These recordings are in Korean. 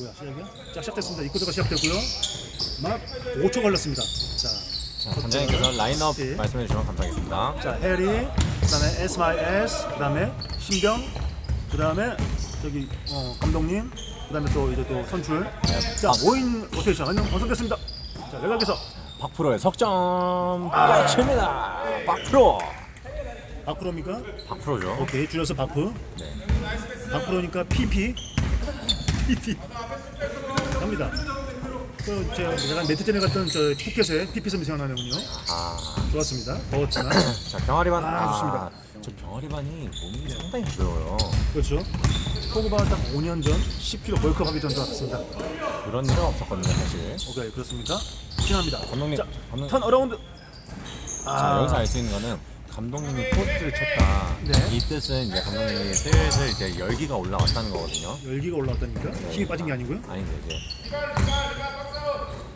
뭐야 시작이야? 자 시작됐습니다. 이코드가 시작됐고요. 막 5초 걸렸습니다. 자, 자, 단장님께서 라인업 네. 말씀해 주시면 감사하겠습니다. 자 해리, 그다음에 SMIS, 그다음에 신경, 그다음에 저기 어, 감독님, 그다음에 또 이제 또 선출. 자 5인 로테이션 완전 완성됐습니다. 자 외곽에서 박프로의 석점 끝입니다. 박프로. 박프로입니까? 박프로죠. 오케이 줄여서 박프. 네. 박프로니까 PP. PP. 갑니다. 그 제가 매트 전에 갔던 저 푸켓에 PP 섬이 생각나는군요. 아, 좋았습니다. 더웠지만 자 병아리반. 아, 좋습니다. 저 병아리반이 몸이 상당히 부드러워요. 그렇죠. 포그바가 딱 5년 전 10kg 벌크업 하기 전과 같습니다. 그런 일은 없었거든요, 사실. 오케이 그렇습니까? 진합니다. 감독님, 자, 감독님. 턴 어라운드. 자, 여기서 알수 있는 거는 감독님이 포스트를 쳤다. 네. 이 뜻은 이제 감독님이 슬슬 이제 열기가 올라왔다는 거거든요. 열기가 올라왔다니까? 힘이 빠진 게 아니고요? 아닌데 이제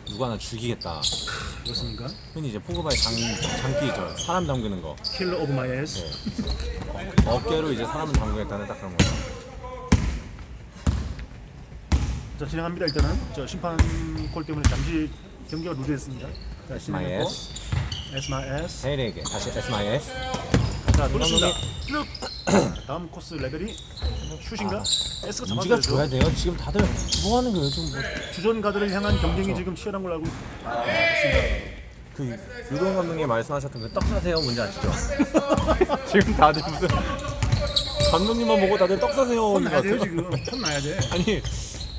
누가 하나 죽이겠다. 그렇습니까? 흔히 이제 포그바의 장, 장기죠. 사람 담그는 거. 킬러 오브 마이 에스. 네. 어, 어깨로 이제 사람을 담그겠다는 딱 그런 거죠. 자 진행합니다 일단은. 저 심판 콜 때문에 잠시 경기가 루즈했습니다. 자 진행했고. SMIS. 헤일에게 다시 SMIS. 자 돌렸습니다. 쭉. 다음 코스 레벨이 슛인가? S가 인지가 잡아줘야죠. 줘야 돼요. 지금 다들 뭐 하는 거예요? 지금 뭐 주전 가드를 향한 경쟁이 지금 치열한 걸로 알고 아, 있습니다. 그 유동 감독님 말씀하셨던 그 떡 사세요 문제 아시죠? 지금 다들 무슨 감독님만 보고 다들 떡 사세요 혼 이거 나야 돼요. 지금. 혼 나야 돼. 아니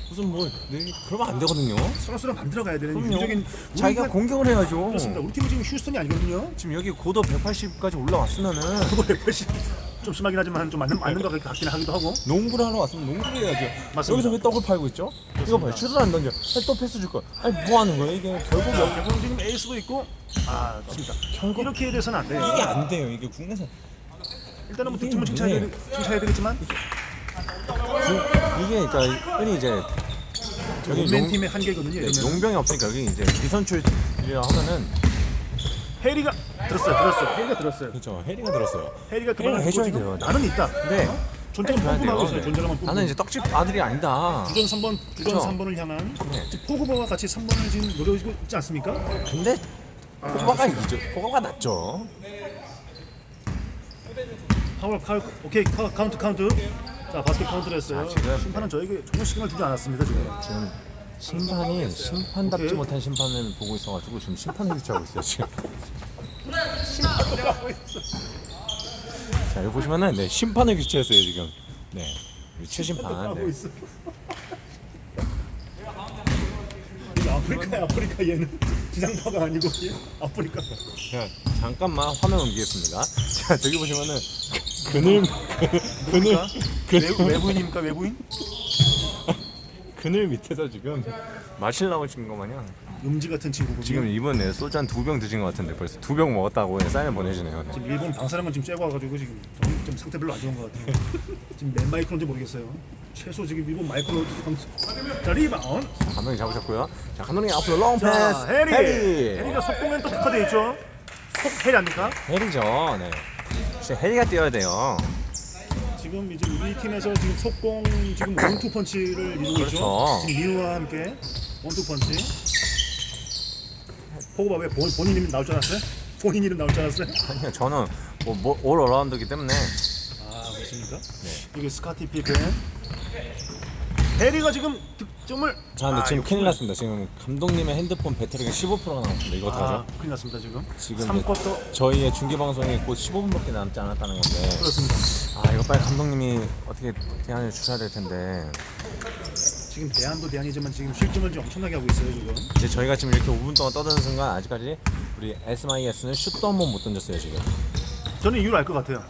무슨 뭐 네, 그러면 안 되거든요. 서로서로 만들어 가야 되는 그럼요. 유적인 자기가 공격을 해야죠. 그렇습니다. 우리 팀이 지금 휴스턴이 아니거든요. 지금 여기 고도 180까지 올라왔으면은 그거 180. 좀 심하긴 하지만 좀 맞는 맞는 것 같긴 하기도 하고. 농구를 하러 왔으면 농구를 해야죠. 맞습니다. 여기서 왜 떡을 팔고 있죠? 이거 봐요. 슛을 안 던져. 아니, 또 패스 줄 거야. 아니 뭐 하는 거예요? 이게 결국 자, 결국 지금 에이스도 있고. 아, 좋습니다. 결국 이렇게 돼서는 안 돼요. 이게 안 돼요. 이게 국내에서 일단은 뭐 득점을 칭찬해야, 되겠지만 그- 이게 그러니까 흔히 이제 저기 용맨 용- 팀의 한계거든요. 네, 이러면. 용병이 없으니까 여기 이제 비선출이라 하면은 해리가 들었어요. 들었어요. 해리가 들었어요. 그렇죠 해리가 들었어요. 해리가 그만하고 해줘야 돼요. 나는 있다. 네. 존재감 해줘야 뿜뿜하고 돼요. 있어요. 네. 존재감은 뿜뿜. 나는 이제 떡집 아들이 아니다. 주전 3번, 주전 그렇죠. 3번을 향한 네. 지금 포그버와 같이 3번을 지금 노려주고 있지 않습니까? 근데 포가가 이죠. 포가가 낫죠. 파울, 파울, 오케이, 카, 카운트, 카운트. 자, 바스켓 카운트를 했어요. 자, 지금- 심판은 저에게 전혀 신경을 주지 않았습니다, 지금. 지금 심판이 심판답지 오케이. 못한 심판을 보고 있어가지고 지금 심판을 유치하고 있어요 지금. 자 여기 보시면은 네 심판을 교체했어요 지금. 네 유체 심판. 네. 아프리카야, 아프리카 얘는 지상파가 아니고 얘 아프리카. 자, 잠깐만 화면 옮기겠습니다. 자 저기 보시면은 그늘 그늘 뭡니까? 외, 외부 인입니까, 외부인? 그늘 밑에서 지금 마실 나오신 거 마냥 음지 같은 친구군요. 지금 네, 소주 한 두 병 드신 것 같은데 벌써 두 병 먹었다고 사인 보내주네요. 네. 지금 일본 방사능은 지금 쬐고 와가지고 지금 좀, 좀 상태 별로 안 좋은 것 같아요. 지금 몇 마이크로인지 모르겠어요. 최소 지금 일본 마이크로 자 리바운. 감독님 잡으셨고요. 자 감독님 앞으로 롱자 패스. 해리. 해리. 해리가 속공엔 또 특화돼 있죠. 속 해리 아닙니까? 해리죠. 네. 진짜 해리가 뛰어야 돼요. 지금 이제 우리 팀에서 지금 속공 지금 원투 펀치를 이루고 그렇죠. 있죠. 지금 미우와 함께 원투 펀치. 포그바 왜 본, 본인 이름 나올 줄 알았어요? 본인 이름 나올 줄 알았어요? 아니요 저는 뭐 올 어라운드기 때문에 아 그렇습니까? 네. 이게 스카티 피펜. 해리가 지금 득점을 자 근데 아, 지금 큰일 났습니다. 지금 감독님의 핸드폰 배터리가 15%가 남았습니다. 이거 어떡하죠? 아, 큰일 났습니다 지금. 지금 3쿼터 저희의 중계 방송이 곧 15분밖에 남지 않았다는 건데 그렇습니다. 아 이거 빨리 감독님이 어떻게 대안을 주셔야 될 텐데 지금 대안도 대안이지만 지금 실점을 지금 엄청나게 하고 있어요 지금. 이제 저희가 지금 이렇게 5분 동안 떠드는 순간 아직까지 우리 SMIS는 슛도 한 번 못 던졌어요 지금. 저는 이유를 알 것 같아요.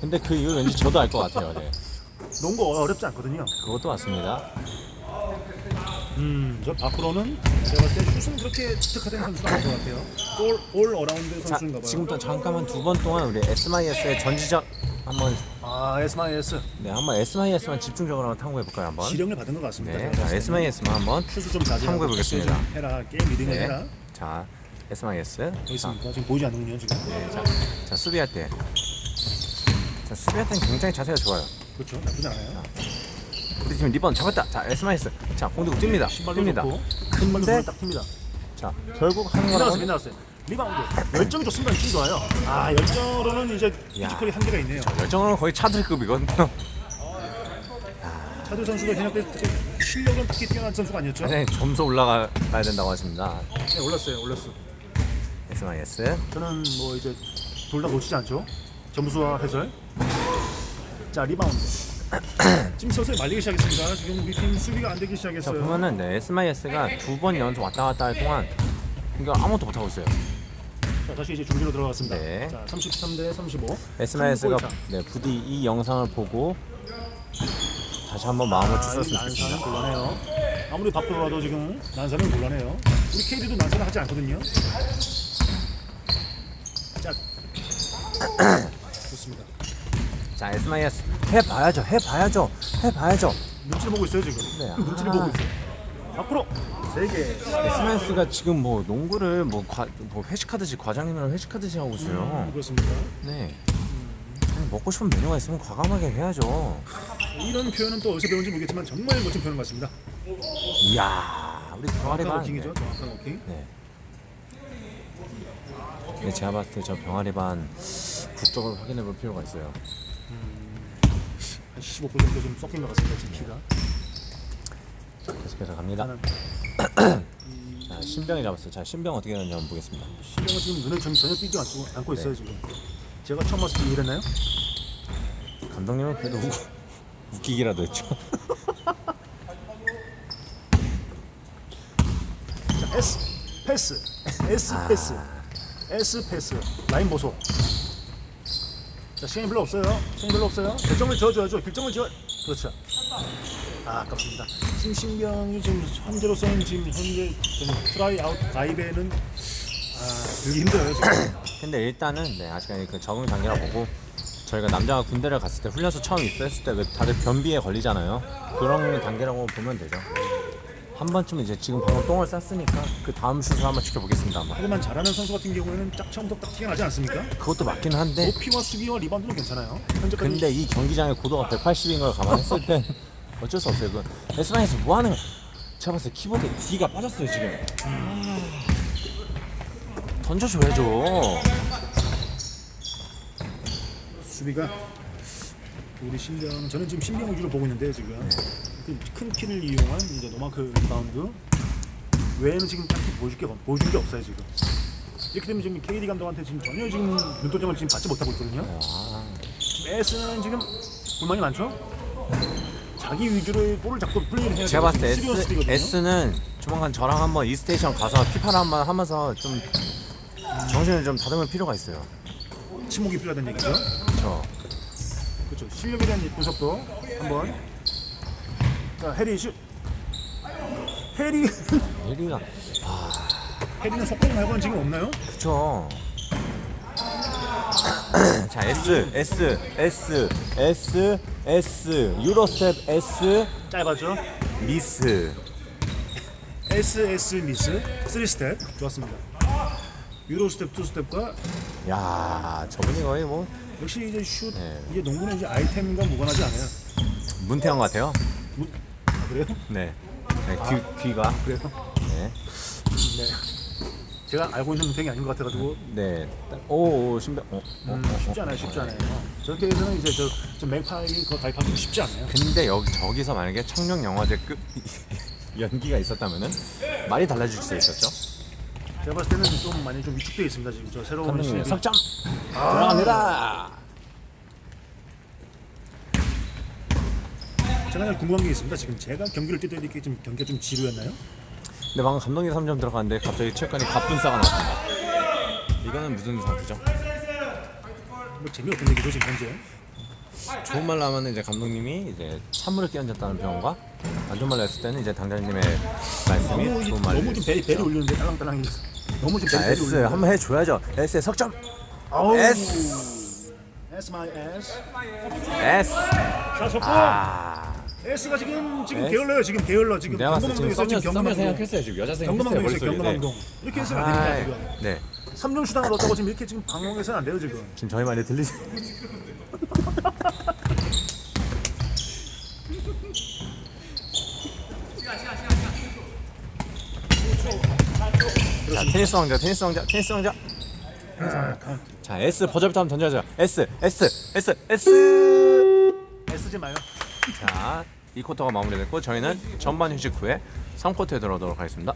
근데 그 이유 왠지 저도 알 것 같아요. 네. 농구 어렵지 않거든요. 그것도 맞습니다. 음, 저 밖으로는 제가 봤을 때 슛은 그렇게 특화된 선수가 아닌 것 같아요. 올, 올 어라운드 자, 선수인가 봐요. 지금부터 잠깐만 두 번 동안 우리 SMIS의 전지적 한번 아, SMIS 네 한번 SMIS만 집중적으로 한번 탐구해 볼까요 한번? 지령을 받은 것 같습니다. 네, 자. SMIS만 한번 슛을 좀 자제하고 탐구해 보겠습니다. 좀 해라, 게임 리딩을 네, 해라. 자 SMIS 여기 있습니까? 지금 보이지 않는군요 지금. 네, 자, 자 수비할 때, 자 수비할 때는 굉장히 자세가 좋아요. 그렇죠, 나쁘지 않아요. 우리 팀 리번 잡았다. 자 에스마이스. 자 공격 뜁니다. 뜁니다. 좋고 큰 발로 근데 손을 딱 틉니다. 자 결국 하는 빛나왔어요, 거라고. 빛나왔어요. 리바운드 열정이 좋습니다. 진 좋아요. 아 열정으로는 이제 야. 피지컬이 한계가 있네요. 열정은 거의 차들급이거든요. 차두 선수가 현역 때 실력은 특히 뛰어난 선수가 아니었죠? 굉장히 점수 올라가야 된다고 하십니다. 네, 올랐어요, 올랐어. 에스마이스. 저는 뭐 이제 둘 다 놓치지 않죠. 점수와 해설. 자 리바운드. 지금 서서히 말리기 시작했습니다. 지금 우리 팀 수비가 안 되기 자 시작했어요. 보면은 네, 에스마이스가 두 번 연속 왔다 갔다 할 동안 이거 아무것도 못 하고 있어요. 자 다시 이제 중계로 들어갔습니다. 네. 자 33대 35. 에스마이스가 한 골 차. 네, 부디 이 영상을 보고 다시 한번 마음을 아, 이 추스렸으면 좋겠습니다. 곤란해요. 아무리 바쁘더라도 지금 난사는 곤란해요. 우리 KD도 난사는 하지 않거든요. 자 좋습니다. 자 에스마이스 해봐야죠, 해봐야죠, 해봐야죠. 눈치를 보고 있어요 지금. 네. 눈치를 아. 보고 있어요. 앞으로 세 개. 에스마이스가 지금 뭐 농구를 뭐, 과, 뭐 회식하듯이 과장님이랑 회식하듯이 하고 있어요. 음, 그렇습니다. 네. 아니, 먹고 싶은 메뉴가 있으면 과감하게 해야죠. 이런 표현은 또 어디서 배운지 모르겠지만 정말 멋진 표현 같습니다. 이야, 우리 병아리 정확한 반. 워킹이죠. 정확한 워킹. 네. 네, 제가 봤을 때 저 병아리 반 국적을 확인해 볼 필요가 있어요. 한 15% 정도 좀 섞인 것 같습니다. 지금 키가. 계속해서 갑니다. 나 는 자, 신병이 잡았어요. 자, 신병 어떻게 되는지 한번 보겠습니다. 신경은 지금 전, 전혀 띄지 않고, 않고 있어요 네. 지금. 제가 처음 봤을 때 이랬나요? 감독님은 그래도 우, 웃기기라도 했죠. 자 S 패스, S 아. 패스, S 패스. 라인 보소. 자 시간이 별로 없어요. 시간이 별로 없어요. 결정을 지어줘야죠. 결정을 지어. 그렇죠. 아, 아깝습니다. 지금 신병이 지금 현재로서는 지금 현재 저는 트라이 아웃 가입에는 아 되게 힘들어요 지금. 근데 일단은 네, 아직까지 그 적응 단계라 보고 저희가 남자가 군대를 갔을 때 훈련소 처음 입소했을 때그 다들 변비에 걸리잖아요. 그런 단계라고 보면 되죠. 한 번쯤 이제 지금 방금 똥을 쌌으니까 그 다음 슛을 한번 지켜보겠습니다. 한번. 하지만 잘하는 선수 같은 경우에는 딱 처음부터 딱 티가 나지 않습니까? 그것도 맞긴 한데 높이와 수비와 리바운드는 괜찮아요. 현재까지 근데 이 경기장의 고도가 180인 걸 감안했을 땐 어쩔 수 없어요. 그 에스파에서 뭐 하는 거야? 제가 봤을 때 키보드에 D가 빠졌어요 지금. 아, 던져줘야죠. 수비가 우리 신병 저는 지금 신병 위주로 보고 있는데 지금 그큰 키를 이용한 이제 노마크 리바운드 외에는 지금 딱히 보여줄 게 없- 보여준 게 없어요 지금 이렇게 되면 지금 KD 감독한테 지금 전혀 지금 눈도장을 지금 받지 못하고 있거든요. 아, 지금 S는 지금 불만이 많죠. 자기 위주로 볼을 자꾸 플레이를 해야 제가 봤을 때 S. S는 조만간 저랑 한번 이 스테이션 가서 피파를 한번 하면서 좀 정신을 좀 다듬을 필요가 있어요. 침묵이 필요하다는 얘기죠. 그렇죠. 그렇죠. 실력에 대한 분석도 한번. 자 해리 슛. 해리 예리가 해리는 속공 말고는 지금 없나요? 그렇죠. 자 S S S S S 유로스텝 S 짧았죠. 미스 SS 미스 3 스텝 좋았습니다. 유로 스텝, 투 스텝과 야 저분이 거의 뭐 역시 이제 슛 네. 이게 농구는 이제 아이템과 무관하지 않아요. 문태영 같아요. 무, 아, 그래요? 네, 네 귀, 귀가 그래요? 네, 네. 제가 알고 있는 문택이 아닌 것 같아가지고 네. 오, 오 신병 어, 어, 음, 어. 쉽지 않아요, 쉽지 않아요. 저렇게 해서는 이제 저, 저 맥파이 그 가입하기 쉽지 않아요. 근데 여기 저기서 만약에 청룡 영화제급 연기가 있었다면은 말이 달라질 수 있었죠. 제가 봤을 때는 좀 많이 좀 위축되어 있습니다 지금 저 새로운 시즌이. 석점 아, 들어갑니다. 제가 궁금한 게 있습니다. 지금 제가 경기를 뛸때 이렇게 좀 경기가 좀 지루했나요? 근데 방금 감독님 3점 들어갔는데 갑자기 체육관이 갑분싸가 나왔습니다. 이거는 무슨 상태죠? 뭐 재미없는 얘기죠 지금 현재. 좋은 말로 하면 이제 감독님이 이제 찬물을 끼얹었다는 표현과 안 좋은 말로 했을 때는 이제 당장님의 말씀이 좋은 말로 너무 좀 배리 배리 올리는데 딸랑딸랑 너무 배리 S 올리는데. 한번 해줘야죠. S 석점 아우. S S my S. S 자 속공. 아 S가 지금 지금 S. 게을러요 지금 게을러. 지금 내가 봤을 때 지금 경고망동에서 썸녀 지금 썸녀 경고망동. 생각했어요 지금. 여자 생각했어요 있어요 머릿속에. 경고망동. 이렇게 해서는 안 아, 됩니다 지금. 네. 3점 슈당을 얻다고 지금 이렇게 지금 방황해서는 안 돼요 지금. 지금 저희 말이 들리지? 자 테니스 왕자 테니스 왕자 테니스 왕자. 자 S 버저비터 한번 던져줘요 S S S S. 애쓰지 마요. 자, 이 쿼터가 마무리됐고 저희는 전반 휴식 후에 3쿼터에 들어가도록 하겠습니다.